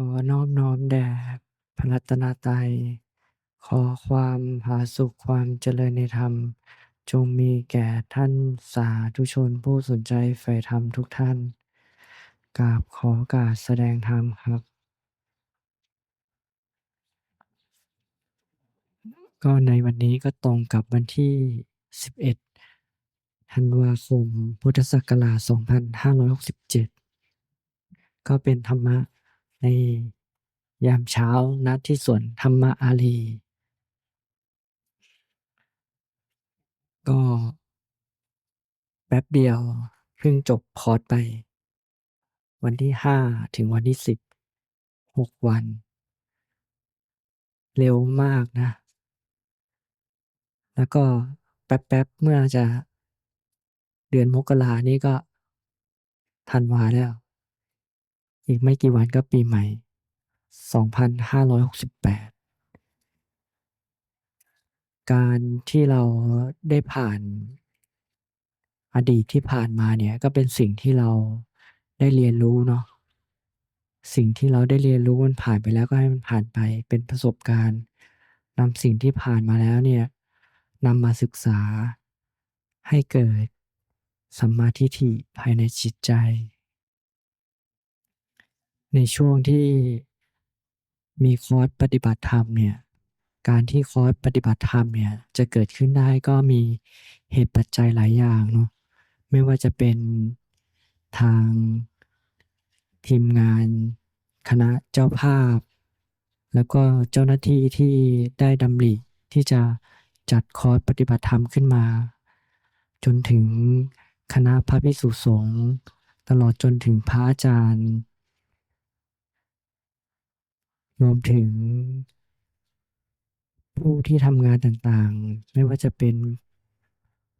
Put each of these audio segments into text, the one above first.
ขอนอบน้อมแด่พระรัตนตรัย ขอความผาสุกความเจริญในธรรม จงมีแก่ท่านสาธุชนผู้สนใจใฝ่ธรรมทุกท่าน กราบขอกาสแสดงธรรมครับ ก็ในวันนี้ก็ตรงกับวันที่ 11 ธันวาคม พุทธศักราช 2567 ก็เป็นธรรมะ ในยามเช้าณที่สวนธรรมอารีก็แป๊บเดียวเพิ่งจบคอร์สไป วันที่5ถึงวันที่10 6วัน เร็วมากนะ แล้วก็แป๊บๆเมื่อจะเดือนมกรานี่ก็ธันวาแล้ว อีกไม่กี่วันก็ปีใหม่ 2568 การที่เราได้ผ่านอดีตที่ผ่านมาเนี่ยก็เป็นสิ่งที่เราได้เรียนรู้เนาะสิ่งที่เราได้เรียนรู้มันผ่านไปแล้วก็ให้มันผ่านไปเป็นประสบการณ์นำสิ่งที่ผ่านมาแล้วเนี่ยนำมาศึกษาให้เกิดสัมมาทิฏฐิภายในจิตใจ ในช่วงที่มีคอร์สปฏิบัติธรรมเนี่ย การที่คอร์สปฏิบัติธรรมเนี่ยจะเกิดขึ้นได้ก็มีเหตุปัจจัยหลายอย่างเนาะ ไม่ว่าจะเป็นทางทีมงานคณะเจ้าภาพ แล้วก็เจ้าหน้าที่ที่ได้ดำริที่จะจัดคอร์สปฏิบัติธรรมขึ้นมา จนถึงคณะพระภิกษุสงฆ์ตลอดจนถึงพระอาจารย์ รวมถึง ผู้ที่ทำงานต่างๆ ไม่ว่าจะเป็น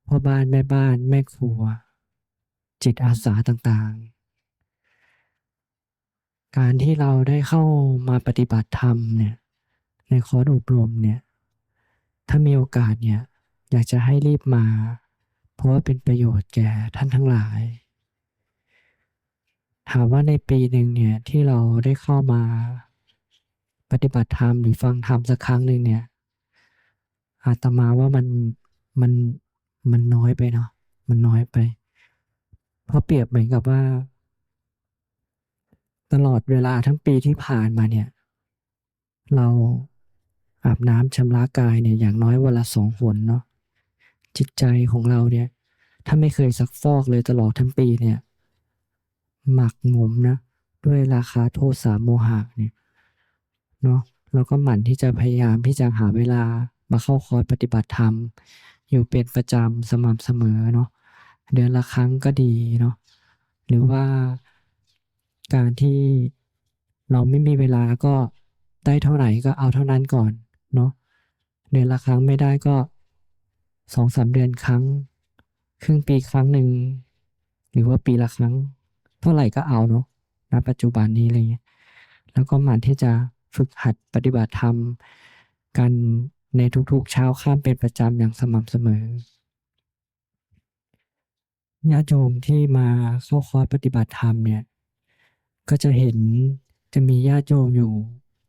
พ่อบ้านแม่บ้าน แม่ครัว จิตอาสาต่างๆ การที่เราได้เข้ามาปฏิบัติธรรมเนี่ยในคอร์สอบรมเนี่ยถ้ามีโอกาสเนี่ยอยากจะให้รีบมา เพราะว่าเป็นประโยชน์แก่ท่านทั้งหลาย ถามว่าในปีหนึ่งเนี่ยที่เราได้เข้ามา ปฏิบัติธรรมหรือฟังธรรมสักครั้งหนึ่งเนี่ยอาตมาว่ามันมันมันน้อยไปเนาะมันน้อยไป เพราะเปรียบเหมือนกับว่า ตลอดเวลาทั้งปีที่ผ่านมาเนี่ย เราอาบน้ำชำระกายเนี่ยอย่างน้อยวันละ2หนเนาะจิตใจของเราเนี่ย ถ้าไม่เคยซักฟอกเลยตลอดทั้งปีเนี่ย หมักหมมนะ ด้วยราคะโทสะโมหะเนี่ย เนาะเราก็หมั่นที่จะพยายามที่จะหาเวลามาเข้าคอร์สปฏิบัติธรรม อยู่เป็นประจำสม่ำเสมอเนาะเดือนละครั้งก็ดีเนาะหรือว่าการที่เราไม่มีเวลาก็ได้เท่าไหร่ก็เอาเท่านั้นก่อนเนาะเดือนละครั้งไม่ได้ก็2-3เดือนครั้ง ครึ่งปีครั้งหนึ่งหรือว่าปีละครั้ง เท่าไหร่ก็เอาเนาะณปัจจุบันนี้อะไรเงี้ยแล้วก็หมั่นที่จะ ฝึกหัดปฏิบัติธรรม กันในทุกๆเช้าค่ำเป็นประจำอย่างสม่ำเสมอญาติโยมที่มาเข้าคอร์สปฏิบัติธรรมเนี่ย ก็จะเห็นจะมีญาติโยมอยู่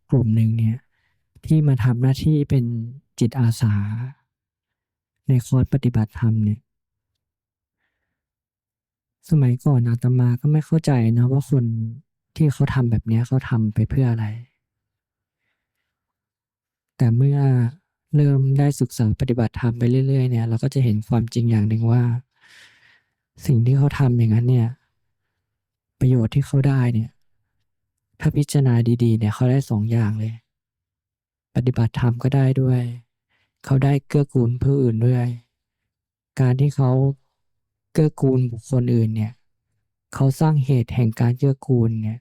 กลุ่มหนึ่งเนี่ย ที่มาทำหน้าที่เป็นจิตอาสา ในคอร์สปฏิบัติธรรมเนี่ย สมัยก่อนอาตมาก็ไม่เข้าใจนะว่าคนที่เขาทำแบบนี้เขาทำไปเพื่ออะไร แต่เมื่อเริ่มได้ศึกษาปฏิบัติธรรมไปเรื่อยๆเนี่ยเราก็จะเห็นความจริงอย่างหนึ่งว่า สิ่งที่เขาทำอย่างนั้นเนี่ย ประโยชน์ที่เขาได้เนี่ย ถ้าพิจารณาดีๆ เนี่ยเขาได้2อย่างเลย ปฏิบัติธรรมก็ได้ด้วย เขาได้เกื้อกูลผู้อื่นด้วย การที่เขาเกื้อกูลบุคคลอื่นเนี่ย เขาสร้างเหตุแห่งการเกื้อกูลเนี่ย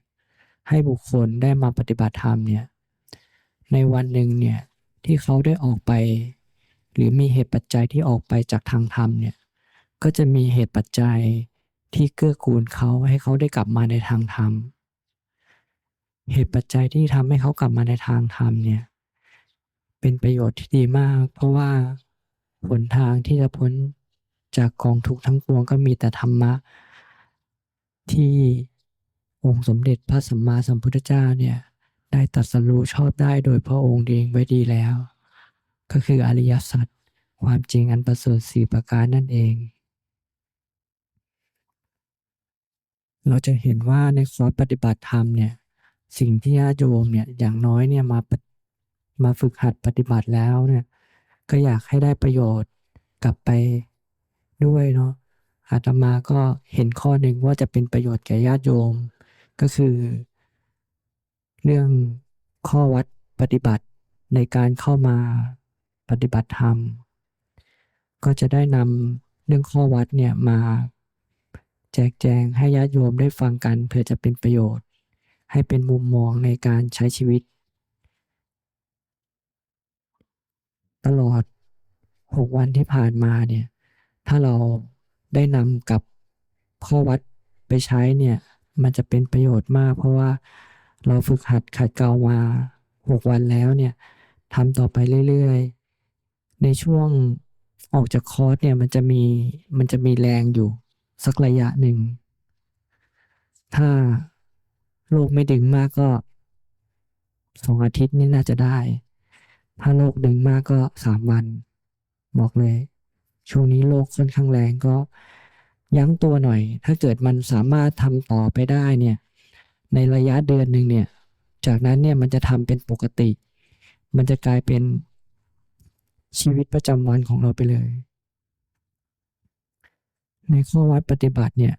ให้บุคคลได้มาปฏิบัติธรรมเนี่ย ในวันหนึ่งเนี่ย ที่เขาได้ออกไป หรือมีเหตุปัจจัยที่ออกไปจากทางธรรมเนี่ยก็จะมีเหตุปัจจัยที่เกื้อกูลเขาให้เขาได้กลับมาในทางธรรม เหตุปัจจัยที่ทำให้เขากลับมาในทางธรรมเนี่ยเป็นประโยชน์ที่ดีมาก เพราะว่าหนทางที่จะพ้นจากกองทุกข์ทั้งปวงก็มีแต่ธรรมะ ที่องค์สมเด็จพระสัมมาสัมพุทธเจ้าเนี่ย ได้ตรัสรู้ชอบได้โดยพระองค์เองไว้ดีแล้ว ก็คืออริยสัจความจริงอันประเสริฐสี่ประการนั่นเอง เราจะเห็นว่าในคอร์สปฏิบัติธรรมเนี่ยสิ่งที่ญาติโยมเนี่ยอย่างน้อยเนี่ยมามาฝึกหัดปฏิบัติแล้วเนี่ยก็อยากให้ได้ประโยชน์กลับไปด้วยเนาะอาตมาก็เห็นข้อหนึ่งว่าจะเป็นประโยชน์แก่ญาติโยม ก็คือ เรื่องข้อวัดปฏิบัติในการเข้ามาปฏิบัติธรรม ก็จะได้นำเรื่องข้อวัดเนี่ยมาแจกแจงให้ญาติโยมได้ฟังกันเพื่อจะเป็นประโยชน์ ให้เป็นมุมมองในการใช้ชีวิต ตลอด 6 วันที่ผ่านมาเนี่ยถ้าเราได้นำกับข้อวัดไปใช้เนี่ยมันจะเป็นประโยชน์มาก เพราะว่า เราฝึกหัดขัดเกลามา6วันแล้วเนี่ยทำต่อไปเรื่อยๆ ในช่วงออกจากคอร์สเนี่ยมันจะมีมันจะมีแรงอยู่สักระยะหนึ่ง ถ้าโลกไม่ดึงมากก็สองอาทิตย์นี่น่าจะได้ ถ้าโลกดึงมากก็สามวัน บอกเลย ช่วงนี้โลกค่อนข้างแรงก็ยั้งตัวหน่อย ถ้าเกิดมันสามารถทำต่อไปได้เนี่ย ในระยะเดือนหนึ่งเนี่ย จากนั้นเนี่ยมันจะทำเป็นปกติ มันจะกลายเป็นชีวิตประจำวันของเราไปเลย ในข้อวัดปฏิบัติเนี่ย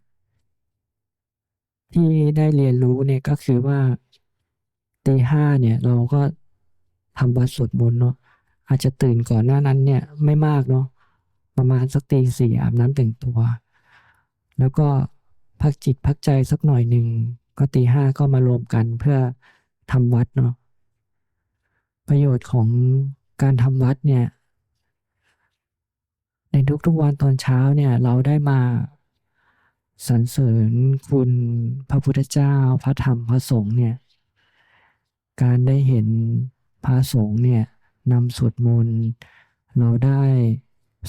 ที่ได้เรียนรู้เนี่ยก็คือว่าตีห้าเนี่ยเราก็ทำวัดสวดมนต์เนาะอาจจะตื่นก่อนหน้านั้นเนี่ยไม่มากเนาะประมาณสักตีสี่อาบน้ำแต่งตัว แล้วก็พักจิตพักใจสักหน่อยหนึ่ง ก็ตีห้าก็มารวมกันเพื่อทำวัดเนาะประโยชน์ของการทำวัดเนี่ย ในทุกๆวันตอนเช้าเนี่ย เราได้มาสรรเสริญคุณพระพุทธเจ้า พระธรรมพระสงฆ์เนี่ย การได้เห็นพระสงฆ์เนี่ยนำสวดมนต์เราได้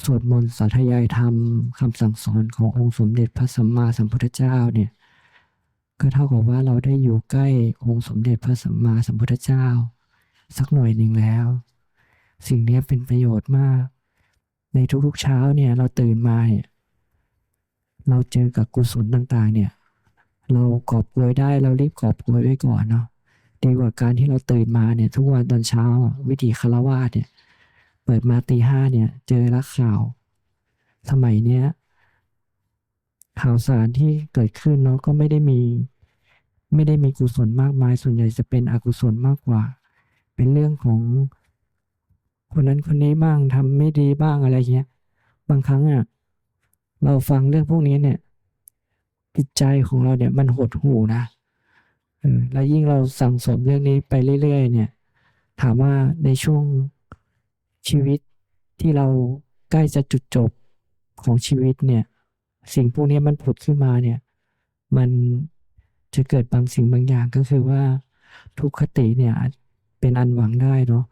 สวดมนต์สาธยายธรรมคำสั่งสอนขององค์สมเด็จพระสัมมาสัมพุทธเจ้าเนี่ย ก็เท่ากับว่าเราได้อยู่ใกล้องค์สมเด็จพระสัมมาสัมพุทธเจ้า สักหน่อยหนึ่งแล้ว สิ่งนี้เป็นประโยชน์มาก ในทุกๆเช้าเนี่ยเราตื่นมาเนี่ยเราเจอกับกุศลต่างๆ เนี่ย เรากอบกวยได้เรารีบกอบกวยไว้ก่อนเนาะดีกว่าการที่เราตื่นมาเนี่ย ทุกวันตอนเช้าวิธีคารวาสเนี่ย เปิดมาตีห้าเนี่ย เจอรักข่าว สมัยเนี้ย ข่าวสารที่เกิดขึ้นเนาะก็ไม่ได้มี ไม่ได้มีกุศลมากมาย ส่วนใหญ่จะเป็นอกุศลมากกว่า เป็นเรื่องของคนนั้นคนนี้บ้างทำไม่ดีบ้างอะไรเงี้ย บางครั้งอะเราฟังเรื่องพวกนี้เนี่ยจิตใจของเราเนี่ยมันหดหูนะแล้วยิ่งเราสั่งสมเรื่องนี้ไปเรื่อยๆ เนี่ย ถามว่าในช่วงชีวิตที่เราใกล้จะจุดจบของชีวิตเนี่ย สิ่งพวกนี้มันผุดขึ้นมาเนี่ย มันจะเกิดบางสิ่งบางอย่างก็คือว่าทุกขติเนี่ยเป็นอันหวังได้เนาะ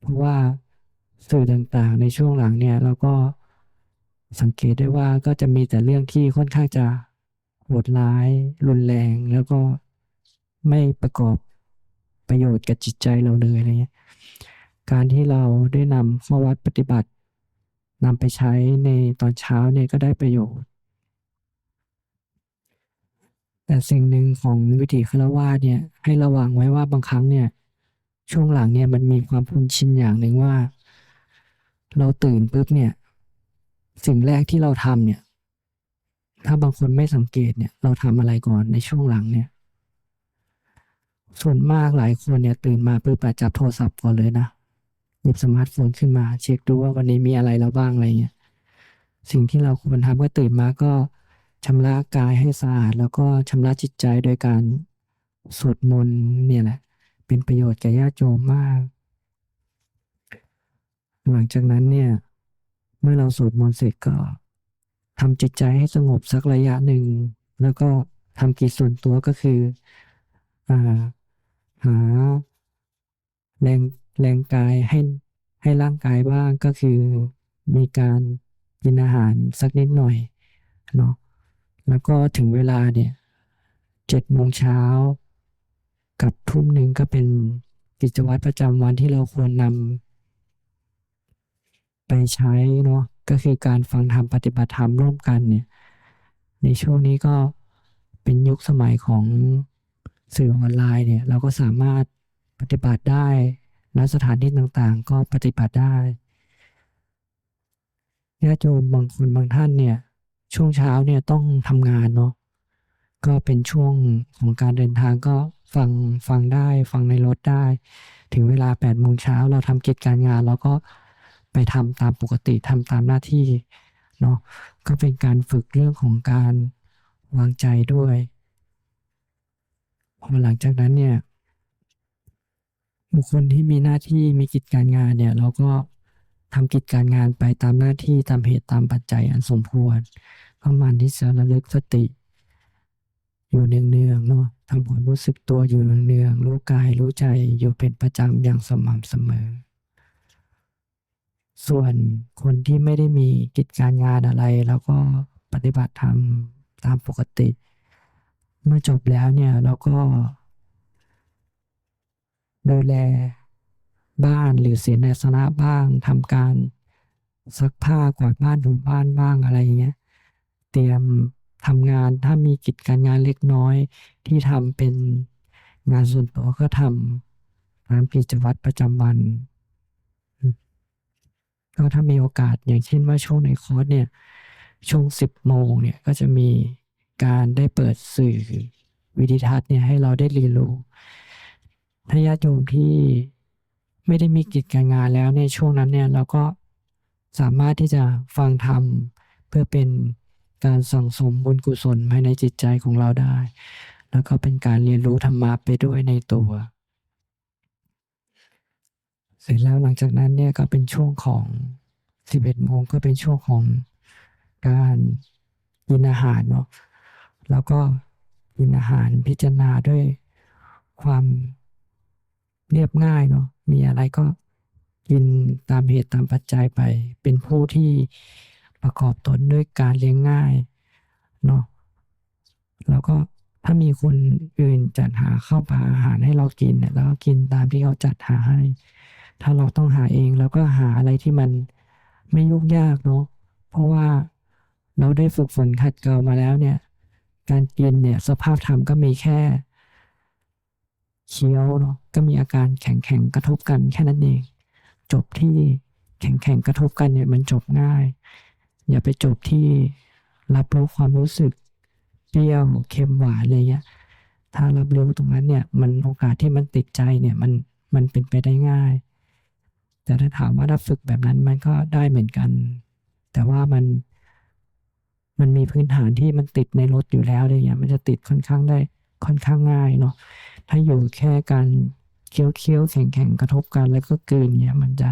เพราะว่าสื่อต่างๆ ในช่วงหลังเนี่ยเราก็สังเกตได้ว่าก็จะมีแต่เรื่องที่ค่อนข้างจะโหดร้าย รุนแรง แล้วก็ไม่ประกอบประโยชน์กับจิตใจเราเลยอะไรเงี้ยการที่เราได้นำข้อวัดปฏิบัตินำไปใช้ในตอนเช้าเนี่ยก็ได้ประโยชน์ แต่สิ่งหนึ่งของวิถีคารวาเนี่ยให้ระวังไว้ว่าบางครั้งเนี่ย ช่วงหลังเนี่ยมันมีความคุ้นชินอย่างหนึ่งว่า เราตื่นปุ๊บเนี่ย สิ่งแรกที่เราทำเนี่ย ถ้าบางคนไม่สังเกตเนี่ย เราทำอะไรก่อนในช่วงหลังเนี่ย ส่วนมากหลายคนเนี่ย ตื่นมาปุ๊บจับโทรศัพท์ก่อนเลยนะหยิบสมาร์ทโฟนขึ้นมา เช็คดูว่าวันนี้มีอะไรแล้วบ้างอะไรเงี้ยสิ่งที่เราควรทำก็ตื่นมาก็ ชำระกายให้สะอาด แล้วก็ชำระจิตใจโดยการสวดมนต์เนี่ยแหละ เป็นประโยชน์แก่ญาติโยมมาก หลังจากนั้นเนี่ย เมื่อเราสวดมนต์เสร็จก็ทำจิตใจให้สงบสักระยะหนึ่ง แล้วก็ทำกิจส่วนตัวก็คืออหาแรงแรงกายให้ให้ร่างกายบ้างก็คือมีการกินอาหารสักนิดหน่อยเนาะ แล้วก็ถึงเวลาเนี่ยเจ็ดโมงเช้ากับทุ่มหนึ่งก็เป็นกิจวัตรประจำวันที่เราควรนำไปใช้เนาะก็คือการฟังธรรมปฏิบัติธรรมร่วมกันเนี่ยในช่วงนี้ก็เป็นยุคสมัยของสื่อออนไลน์เนี่ยเราก็สามารถปฏิบัติได้ณสถานที่ต่างๆ ก็ปฏิบัติได้ญาติโยมบางคนบางท่านเนี่ย ช่วงเช้าเนี่ยต้องทำงานเนาะก็เป็นช่วงของการเดินทางก็ฟังฟังได้ฟังในรถได้ ถึงเวลา8ปดโมงเช้าเราทำกิจการงานเราก็ไปทำตามปกติทำตามหน้าที่เนาะก็เป็นการฝึกเรื่องของการวางใจด้วยพอหลังจากนั้นเนี่ยบุคคลที่มีหน้าที่มีกิจการงานเนี่ย เราก็ ทำกิจการงานไปตามหน้าที่ตามเหตุตามปัจจัยอันสมควรก็หมันที่จะระลึกสติ อยู่เนืองๆเนาะทำความรู้สึกตัวอยู่เนืองๆรู้กายรู้ใจอยู่เป็นประจำอย่างสม่ำเสมอ ส่วนคนที่ไม่ได้มีกิจการงานอะไร แล้วก็ปฏิบัติธรรมตามปกติ เมื่อจบแล้วเนี่ยเราก็ดูแล บ้านหรือเสียนาสนะบ้างทำการซักผ้ากวาดบ้านถูบ้านบ้างอะไรอย่างเงี้ย เตรียมทำงานถ้ามีกิจการงานเล็กน้อย ที่ทำเป็นงานส่วนตัวก็ทำตามกิจวัตรประจำวัน ก็ถ้ามีโอกาสอย่างเช่นว่าช่วงในคอร์สเนี่ย ช่วงสิบโมงเนี่ยก็จะมีการได้เปิดสื่อวิดีทัศน์เนี่ยให้เราได้เรียนรู้ถ้าญาติโยมที่ ไม่ได้มีกิจการงานแล้วในช่วงนั้นเนี่ยเราก็สามารถที่จะฟังธรรมเพื่อเป็นการสั่งสมบุญกุศลภายในจิตใจของเราได้ แล้วก็เป็นการเรียนรู้ธรรมะไปด้วยในตัว เสร็จแล้วหลังจากนั้นเนี่ยก็เป็นช่วงของ 11โมงก็เป็นช่วงของการกินอาหารเนาะแล้วก็กินอาหารพิจารณาด้วยความ เรียบง่ายเนาะมีอะไรก็กินตามเหตุตามปัจจัยไป เป็นผู้ที่ประกอบตนด้วยการเลี้ยงง่ายเนาะแล้วก็ถ้ามีคนอื่นจัดหาข้าวปลาอาหารให้เรากินเนี่ยเราก็กินตามที่เขาจัดหาให้ ถ้าเราต้องหาเองเราก็หาอะไรที่มันไม่ยุ่งยากเนาะเพราะว่าเราได้ฝึกฝนขัดเกลามาแล้วเนี่ย การกินเนี่ยสภาพธรรมก็มีแค่ เคี้ยวเนาะก็มีอาการแข็งแข็งกระทบกันแค่นั้นเอง จบที่แข็งแข็งกระทบกันเนี่ยมันจบง่าย อย่าไปจบที่รับรู้ความรู้สึกเปรี้ยวเค็มหวานอะไรเงี้ยถ้ารับรู้ตรงนั้นเนี่ยมันโอกาสที่มันติดใจเนี่ยมันมันเป็นไปได้ง่าย แต่ถ้าถามว่าถ้าฝึกแบบนั้นมันก็ได้เหมือนกัน แต่ว่ามันมันมีพื้นฐานที่มันติดในรถอยู่แล้วเลยเนี่ยมันจะติดค่อนข้างได้ค่อนข้างง่ายเนาะ ถ้าอยู่แค่การเคี้ยวเคี้ยวแข็งแข็งกระทบกันแล้วก็เกินเนี่ยมันจะ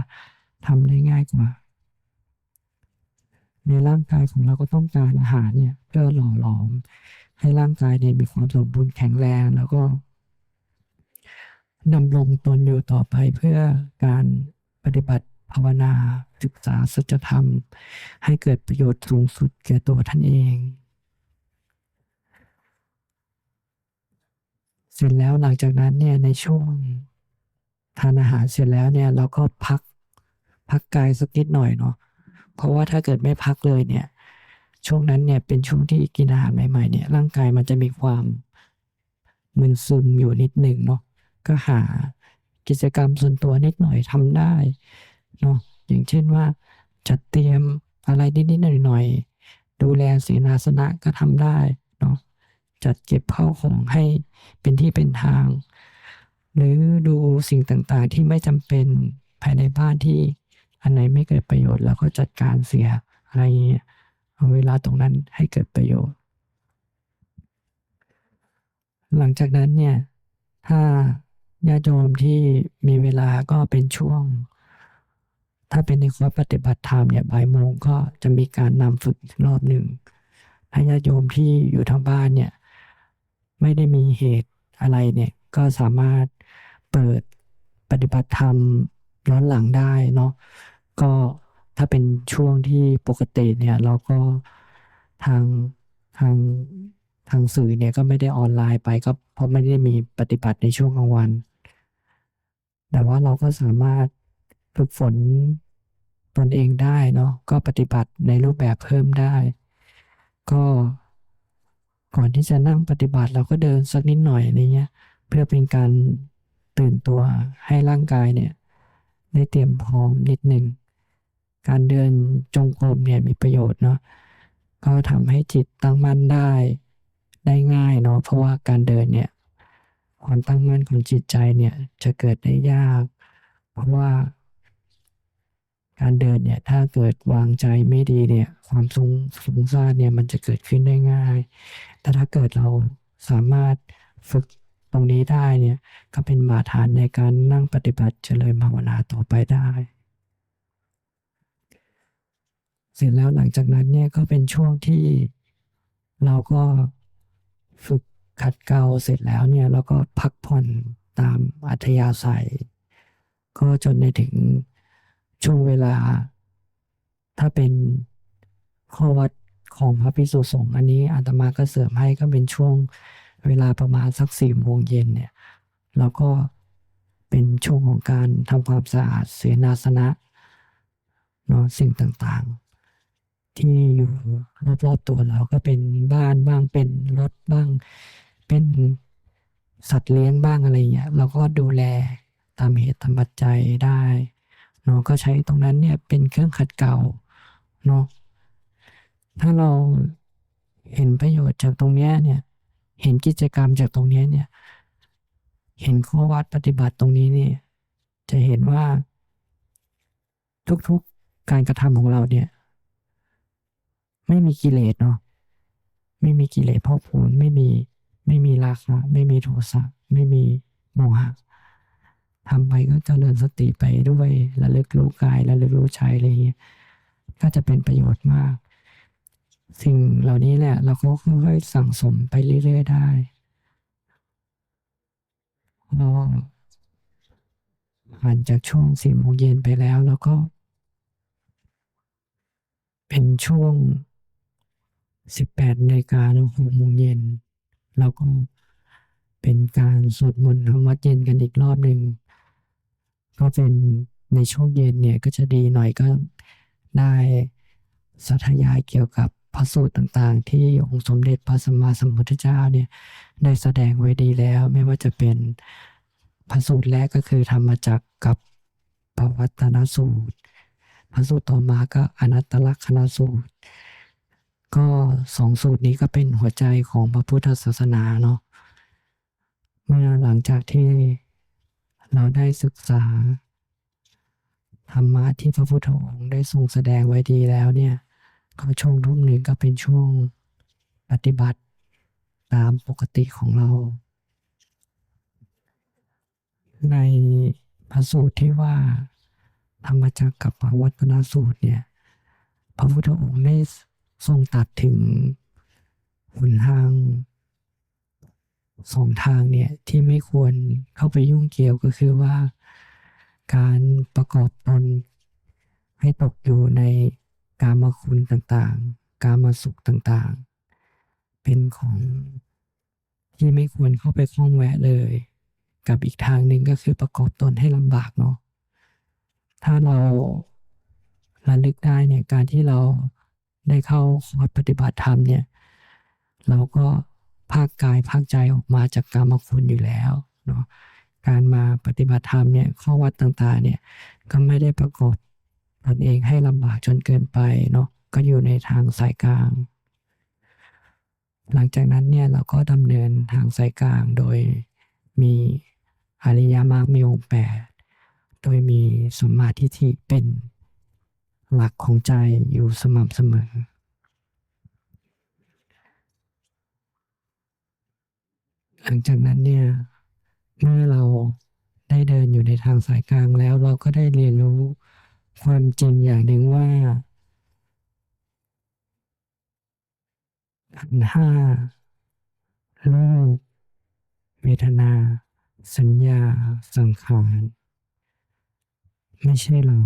ทำได้ง่ายกว่า ในร่างกายของเราก็ต้องการอาหารเนี่ยเพื่อหล่อหลอม ให้ร่างกายเนี่ยมีความสมบูรณ์แข็งแรงแล้วก็ดำรงตนอยู่ต่อไปเพื่อการปฏิบัติภาวนาศึกษาสัจธรรม ให้เกิดประโยชน์สูงสุดแก่ตัวท่านเอง เสร็จแล้วหลังจากนั้นเนี่ยในช่วงทานอาหารเสร็จแล้วเนี่ยเราก็พักพักกายสักนิดหน่อยเนาะเพราะว่าถ้าเกิดไม่พักเลยเนี่ย ช่วงนั้นเนี่ยเป็นช่วงที่กินอาหารใหม่ๆเนี่ยร่างกายมันจะมีความมึนซึมอยู่นิดหนึ่งเนาะก็หากิจกรรมส่วนตัวนิดหน่อยทำได้เนาะอย่างเช่นว่าจัดเตรียมอะไรนิดๆหน่อยๆดูแลศีลาสนะก็ทำได้ จัดเก็บข้าวของให้เป็นที่เป็นทาง หรือดูสิ่งต่างๆที่ไม่จำเป็นภายในบ้านที่อันไหนไม่เกิดประโยชน์แล้วก็จัดการเสียอะไรเงี้ยเอาเวลาตรงนั้นให้เกิดประโยชน์ หลังจากนั้นเนี่ยถ้าญาติโยมที่มีเวลาก็เป็นช่วง ถ้าเป็นในคอร์สปฏิบัติธรรมเนี่ยบ่ายโมงก็จะมีการนำฝึกอีกรอบหนึ่งถ้าญาติโยมที่อยู่ทางบ้านเนี่ย ไม่ได้มีเหตุอะไรเนี่ยก็สามารถเปิดปฏิบัติธรรมย้อนหลังได้เนาะก็ถ้าเป็นช่วงที่ปกติเนี่ยเราก็ทางทางทางสื่อเนี่ยก็ไม่ได้ออนไลน์ไปก็เพราะไม่ได้มีปฏิบัติในช่วงกลางวัน แต่ว่าเราก็สามารถฝึกฝนตนเองได้เนาะก็ปฏิบัติในรูปแบบเพิ่มได้ ก็ ก่อนที่จะนั่งปฏิบัติเราก็เดินสักนิดหน่อยอะไรเงี้ย เพื่อเป็นการตื่นตัวให้ร่างกายเนี่ย ได้เตรียมพร้อมนิดหนึ่ง การเดินจงกรมเนี่ยมีประโยชน์เนาะก็ทำให้จิตตั้งมั่นได้ได้ง่ายเนาะเพราะว่าการเดินเนี่ยความตั้งมั่นของจิตใจเนี่ยจะเกิดได้ยาก เพราะว่า การเดินเนี่ยถ้าเกิดวางใจไม่ดีเนี่ยความฟุ้งฟุ้งซ่านเนี่ยมันจะเกิดขึ้นได้ง่าย แต่ถ้าเกิดเราสามารถฝึกตรงนี้ได้เนี่ยก็เป็นมาฐานในการนั่งปฏิบัติเจริญภาวนาต่อไปได้ เสร็จแล้วหลังจากนั้นเนี่ยก็เป็นช่วงที่เราก็ฝึกขัดเกลาเสร็จแล้วเนี่ยเราก็พักผ่อนตามอัธยาศัย ก็จนในถึง ช่วงเวลา ถ้าเป็นข้อวัดของพระภิกษุสงฆ์อันนี้อาตมาก็เสริมให้ก็เป็นช่วงเวลาประมาณสักสี่โมงเย็นเนี่ยเราก็เป็นช่วงของการทำความสะอาดเสนาสนะเนาะสิ่งต่างๆ ที่อยู่รอบๆตัวเราก็เป็นบ้านบ้างเป็นรถบ้าง เป็นสัตว์เลี้ยงบ้างอะไรเงี้ยเราก็ดูแลตามเหตุตามปัจจัยได้ เนาะก็ใช้ตรงนั้นเนี่ยเป็นเครื่องขัดเกลาเนาะถ้าเราเห็นประโยชน์จากตรงเนี้ยเนี่ย เห็นกิจกรรมจากตรงเนี้ยเนี่ย เห็นข้อวัดปฏิบัติตรงนี้เนี่ย จะเห็นว่า ทุกๆการกระทำของเราเนี่ย ไม่มีกิเลสเนาะไม่มีกิเลสพ่อพูนไม่มีไม่มีราคะไม่มีโทสะไม่มีโมหะ ทำไปก็เจริญสติไปด้วยระลึกรู้กายระลึกรู้ใจอะไรเงี้ยก็จะเป็นประโยชน์มาก สิ่งเหล่านี้แหละ เราก็ค่อยๆสั่งสมไปเรื่อยๆได้พอผ่านจากช่วงสี่โมงเย็นไปแล้วแล้วก็ เป็นช่วงสิบแปดนาฬิกาถึงหกโมงเย็นเราก็เป็นการสวดมนต์ทำวัดเย็นกันอีกรอบหนึ่ง ก็เป็นในช่วงเย็นเนี่ยก็จะดีหน่อยก็ได้สัทยายเกี่ยวกับพระสูตรต่างๆ ที่องค์สมเด็จพระสัมมาสัมพุทธเจ้าเนี่ยได้แสดงไว้ดีแล้ว ไม่ว่าจะเป็นพระสูตรแรกก็คือธรรมจักรกับปวัตตนสูตร พระสูตรต่อมาก็อนัตตลักษณสูตร ก็สองสูตรนี้ก็เป็นหัวใจของพระพุทธศาสนาเนาะเมื่อหลังจากที่ เราได้ศึกษา ธรรมะที่พระพุทธองค์ได้ทรงแสดงไว้ดีแล้วเนี่ย ก็ช่วงทุ่มหนึ่งก็เป็นช่วงปฏิบัติตามปกติของเรา ในพระสูตรที่ว่า ธรรมจักกับปวัตตนสูตรเนี่ย พระพุทธองค์ได้ทรงตัดถึงหนทาง สองทางเนี่ยที่ไม่ควรเข้าไปยุ่งเกี่ยวก็คือว่า การประกอบตนให้ตกอยู่ในกามคุณต่างๆ กามสุขต่างๆ เป็นของที่ไม่ควรเข้าไปคล้องแวะเลย กับอีกทางหนึ่งก็คือประกอบตนให้ลำบากเนาะถ้าเราระลึกได้เนี่ยการที่เราได้เข้าคอร์สปฏิบัติธรรมเนี่ย เราก็ ภาคกายภาคใจออกมาจากกรรมคุณอยู่แล้วเนาะการมาปฏิบัติธรรมเนี่ยข้อวัดต่างๆเนี่ยก็ไม่ได้ประกอบตนเองให้ลำบากจนเกินไปเนาะก็อยู่ในทางสายกลาง หลังจากนั้นเนี่ยเราก็ดำเนินทางสายกลางโดยมีอริยมรรคมีองค์แปดโดยมีสมมาทิฏฐิเป็นหลักของใจอยู่สม่ำเสมอ หลังจากนั้นเนี่ยเมื่อเราได้เดินอยู่ในทางสายกลางแล้วเราก็ได้เรียนรู้ความจริงอย่างหนึ่งว่าขันห้ารูปเวทนา สัญญา สังขารไม่ใช่เรา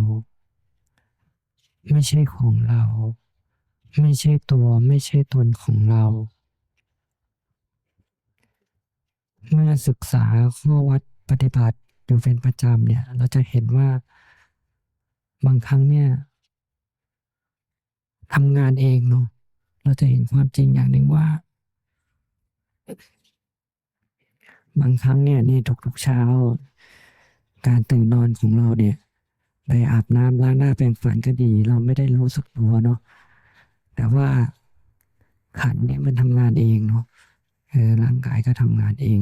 ไม่ใช่ของเรา ไม่ใช่ตัวไม่ใช่ตนของเรา เมื่อศึกษาข้อวัดปฏิบัติอยู่เป็นประจำเนี่ย เราจะเห็นว่าบางครั้งเนี่ยทำงานเองเนาะเราจะเห็นความจริงอย่างหนึ่งว่า บางครั้งเนี่ยนี่ทุกๆเช้า การตื่นนอนของเราเนี่ย ไปอาบน้ำล้างหน้าแปรงฟันก็ดี เราไม่ได้รู้สึกตัวเนาะแต่ว่าขันเนี่ยมันทำงานเองเนาะ ร่างกายก็ทำงานเอง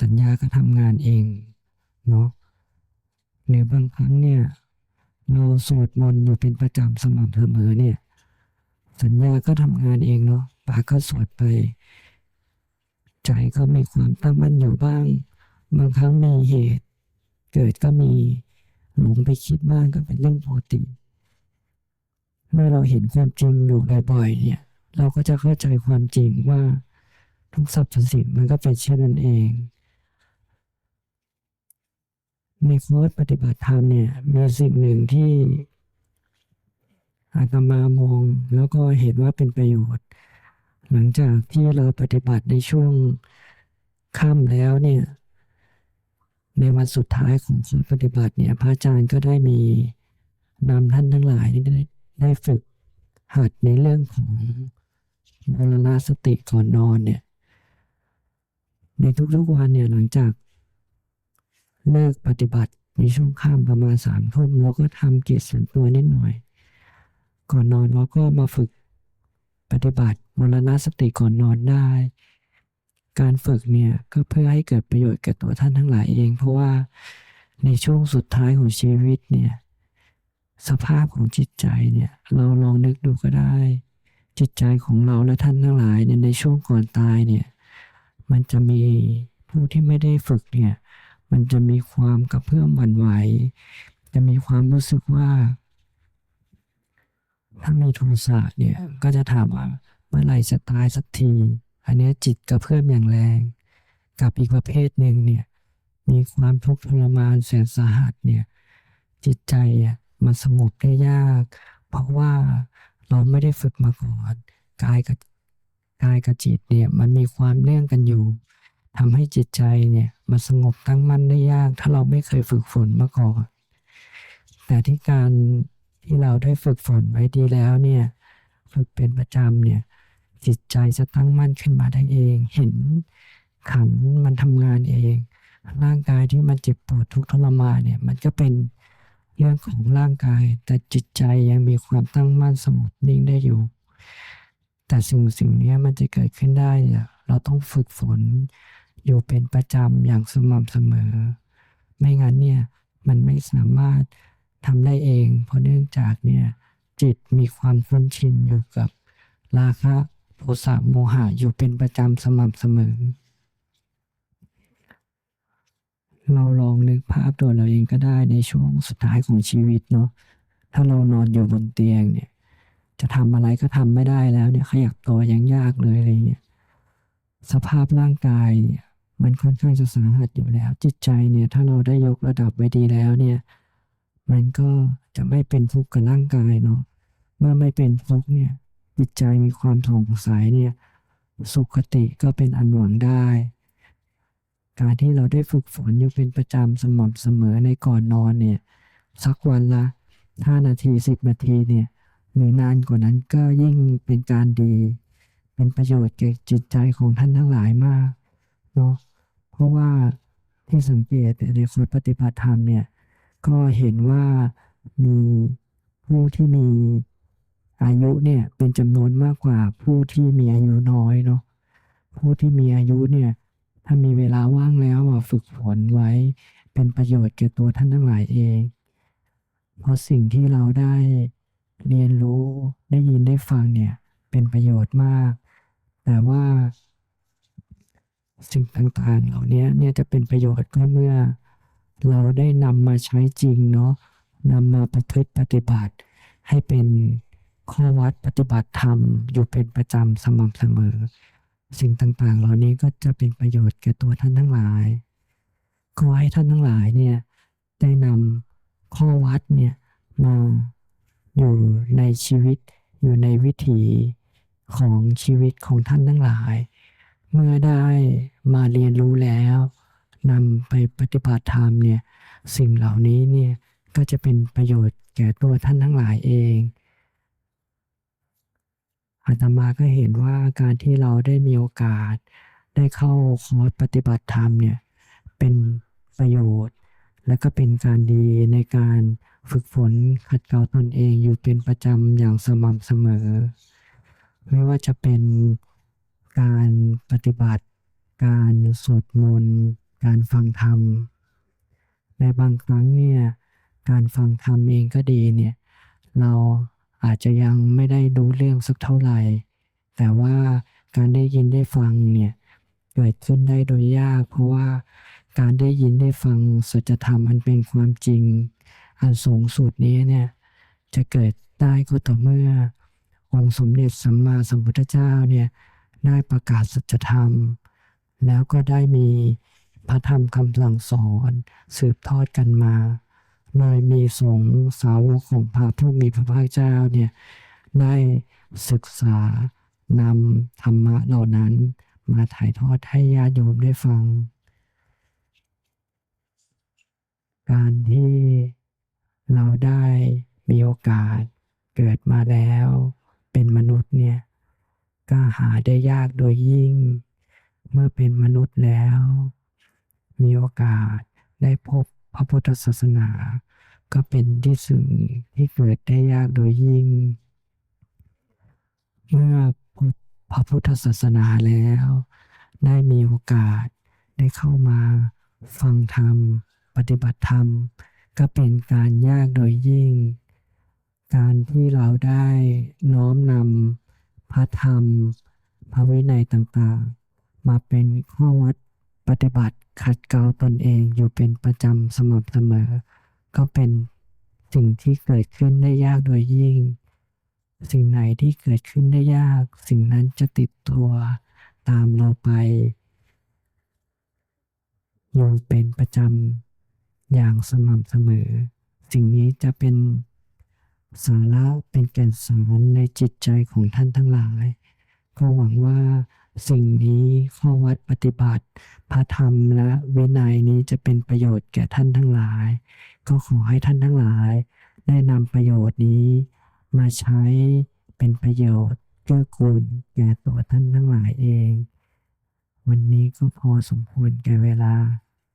สัญญาก็ทำงานเองเนาะหรือบางครั้งเนี่ยเราสวดมนต์อยู่เป็นประจำสม่ำเสมอเนี่ย สัญญาก็ทำงานเองเนาะปากก็สวดไป ใจก็มีความตั้งมั่นอยู่บ้าง บางครั้งมีเหตุ เกิดก็มีหลงไปคิดบ้างก็เป็นเรื่องปกติเมื่อเราเห็นความจริงอยู่บ่อยๆเนี่ย เราก็จะเข้าใจความจริงว่า ทุกสรรพสิ่งมันก็เป็นเช่นนั้นเอง ในโค้ดปฏิบัติธรรมเนี่ยมีสิ่งหนึ่งที่อาตมามองแล้วก็เห็นว่าเป็นประโยชน์ หลังจากที่เราปฏิบัติในช่วงค่ำแล้วเนี่ย ในวันสุดท้ายของการปฏิบัติเนี่ยพระอาจารย์ก็ได้มีนำท่านทั้งหลายได้ได้ฝึกหัดในเรื่องของมรณสติก่อนนอนเนี่ย ในทุกๆวันเนี่ยหลังจากเลิกปฏิบัติในช่วงค่ำประมาณสามทุ่มเราก็ทำกิจส่วนตัวนิดหน่อย ก่อนนอนเราก็มาฝึกปฏิบัติมรณสติก่อนนอนได้ การฝึกเนี่ยก็เพื่อให้เกิดประโยชน์แก่ตัวท่านทั้งหลายเอง เพราะว่าในช่วงสุดท้ายของชีวิตเนี่ยสภาพของจิตใจเนี่ยเราลองนึกดูก็ได้ จิตใจของเราและท่านทั้งหลายเนี่ยในช่วงก่อนตายเนี่ย มันจะมีผู้ที่ไม่ได้ฝึกเนี่ย มันจะมีความกระเพื่อมหวั่นไหว จะมีความรู้สึกว่า ถ้ามีโทสะเนี่ย ก็จะถามว่าเมื่อไหร่จะตายสักที อันนี้จิตกระเพื่อมอย่างแรง กับอีกประเภทหนึ่งเนี่ย มีความทุกข์ทรมานแสนสาหัสเนี่ย จิตใจอะมันสงบได้ยาก เพราะว่าเราไม่ได้ฝึกมาก่อน กายกับ กายกับจิตเนี่ยมันมีความเนื่องกันอยู่ทำให้จิตใจเนี่ยมันสงบตั้งมั่นได้ยาก ถ้าเราไม่เคยฝึกฝนมาก่อนแต่ที่การที่เราได้ฝึกฝนไว้ดีแล้วเนี่ย ฝึกเป็นประจำเนี่ย จิตใจจะตั้งมั่นขึ้นมาได้เอง เห็นขันมันทำงานเอง ร่างกายที่มันเจ็บปวดทุกทรมานเนี่ย มันก็เป็นเรื่องของร่างกาย แต่จิตใจยังมีความตั้งมั่นสงบนิ่งได้อยู่ แต่สิ่งสิ่งนี้มันจะเกิดขึ้นได้เราต้องฝึกฝน อยู่เป็นประจำอย่างสม่ำเสมอ ไม่งั้นเนี่ยมันไม่สามารถทำได้เอง เพราะเนื่องจากเนี่ยจิตมีความคุ้นชินอยู่กับราคะโทสะโมหะอยู่เป็นประจำสม่ำเสมอ เราลองนึกภาพตัวเราเองก็ได้ในช่วงสุดท้ายของชีวิตเนาะถ้าเรานอนอยู่บนเตียงเนี่ย จะทำอะไรก็ทำไม่ได้แล้วเนี่ยขยับตัวยังยากเลยอะไรเงี้ยสภาพร่างกายเนี่ยมันค่อนข้างจะสาหัสอยู่แล้ว จิตใจเนี่ยถ้าเราได้ยกระดับไว้ดีแล้วเนี่ยมันก็จะไม่เป็นทุกข์กับร่างกายเนาะเมื่อไม่เป็นทุกข์เนี่ยจิตใจมีความสงสัยเนี่ยสุขติก็เป็นอันหวังได้ การที่เราได้ฝึกฝนอยู่เป็นประจำสม่ำเสมอในก่อนนอนเนี่ยสักวันละห้านาทีสิบนาทีเนี่ย หรือนานกว่านั้นก็ยิ่งเป็นการดี เป็นประโยชน์แก่จิตใจของท่านทั้งหลายมากเนาะเพราะว่าที่สังเกตในคนปฏิบัติธรรมเนี่ยก็เห็นว่ามีผู้ที่มีอายุเนี่ยเป็นจำนวนมากกว่าผู้ที่มีอายุน้อยเนาะผู้ที่มีอายุเนี่ยถ้ามีเวลาว่างแล้วฝึกฝนไว้เป็นประโยชน์แก่ตัวท่านทั้งหลายเอง เพราะสิ่งที่เราได้ เรียนรู้ได้ยินได้ฟังเนี่ยเป็นประโยชน์มาก แต่ว่า สิ่งต่างๆ เหล่านี้เนี่ยจะเป็นประโยชน์ก็เมื่อ เราได้นำมาใช้จริงเนาะนำมาประพฤติปฏิบัติ ให้เป็นข้อวัดปฏิบัติธรรม อยู่เป็นประจำสม่ำเสมอ สิ่งต่างๆ เหล่านี้ก็จะเป็นประโยชน์แก่ตัวท่านทั้งหลายขอให้ท่านทั้งหลายเนี่ยได้นำข้อวัดเนี่ยมา อยู่ในชีวิต อยู่ในวิถีของชีวิตของท่านทั้งหลาย เมื่อได้มาเรียนรู้แล้วนำไปปฏิบัติธรรมเนี่ยสิ่งเหล่านี้เนี่ยก็จะเป็นประโยชน์แก่ตัวท่านทั้งหลายเองอาตมาก็เห็นว่าการที่เราได้มีโอกาส ได้เข้าคอร์สปฏิบัติธรรมเนี่ยเป็นประโยชน์ และก็เป็นการดีในการ ฝึกฝนขัดเกลาตนเองอยู่เป็นประจำอย่างสม่ำเสมอ ไม่ว่าจะเป็นการปฏิบัติ การสวดมนต์การฟังธรรมในบางครั้งเนี่ยการฟังธรรมเองก็ดีเนี่ยเราอาจจะยังไม่ได้รู้เรื่องสักเท่าไหร่ แต่ว่าการได้ยินได้ฟังเนี่ยเกิดขึ้นได้โดยยาก เพราะว่าการได้ยินได้ฟังสัจธรรมอันเป็นความจริง อันสูงสุดนี้เนี่ยจะเกิดได้ก็ต่อเมื่อ องค์สมเด็จสัมมาสัมพุทธเจ้าเนี่ยได้ประกาศสัจธรรม แล้วก็ได้มีพระธรรมคำสั่งสอนสืบทอดกันมาโดยมีสงฆ์สาวกของพระผู้มีพระภาคเจ้าเนี่ยได้ศึกษานำธรรมะเหล่านั้นมาถ่ายทอดให้ญาติโยมได้ฟัง การที่ เราได้มีโอกาสเกิดมาแล้ว เป็นมนุษย์เนี่ยก็หาได้ยากโดยยิ่ง เมื่อเป็นมนุษย์แล้ว มีโอกาสได้พบพระพุทธศาสนา ก็เป็นที่สิ่งที่เกิดได้ยากโดยยิ่ง เมื่อพบพระพุทธศาสนาแล้ว ได้มีโอกาสได้เข้ามาฟังธรรม ปฏิบัติธรรม ก็เป็นการยากโดยยิ่ง การที่เราได้น้อมนำพระธรรม พระวินัยต่างๆ มาเป็นข้อวัดปฏิบัติขัดเกลาตนเองอยู่เป็นประจำสม่ำเสมอ ก็เป็นสิ่งที่เกิดขึ้นได้ยากโดยยิ่ง สิ่งไหนที่เกิดขึ้นได้ยาก สิ่งนั้นจะติดตัวตามเราไปอยู่เป็นประจำ อย่างสม่ำเสมอ สิ่งนี้จะเป็นสาระเป็นแก่นสารในจิตใจของท่านทั้งหลาย ก็หวังว่าสิ่งนี้ข้อวัดปฏิบัติ พระธรรมและวินัยนี้จะเป็นประโยชน์แก่ท่านทั้งหลาย ก็ขอให้ท่านทั้งหลาย ได้นำประโยชน์นี้มาใช้เป็นประโยชน์เกื้อกูลแก่ตัวท่านทั้งหลายเอง วันนี้ก็พอสมควรแก่เวลา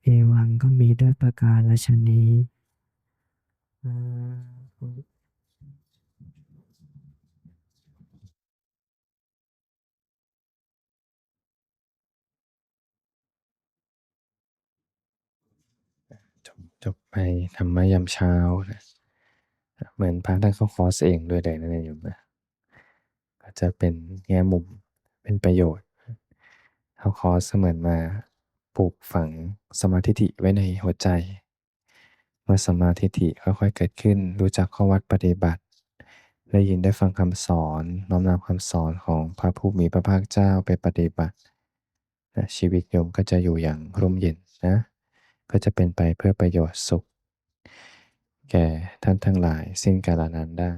เอวังก็มีด้วยประการละชนี้จบไปธรรมะยามเช้านะเหมือนพระท่านเข้าคอสเองด้วยเลยนะเนี่ยโยมนะก็จะเป็นแง่มุมเป็นประโยชน์เข้าคอสเสมือนมา ปลูกฝังสมาธิฏฐิไว้ในหัวใจ เมื่อสมาธิฏฐิค่อยๆเกิดขึ้น รู้จักข้อวัดปฏิบัติ ได้ยินได้ฟังคำสอนน้อมนำคำสอนของพระผู้มีพระภาคเจ้าไปปฏิบัตินะชีวิตโยมก็จะอยู่อย่างร่มเย็นนะก็จะเป็นไปเพื่อประโยชน์สุข แก่ท่านทั้งหลายสิ้นกาลนานได้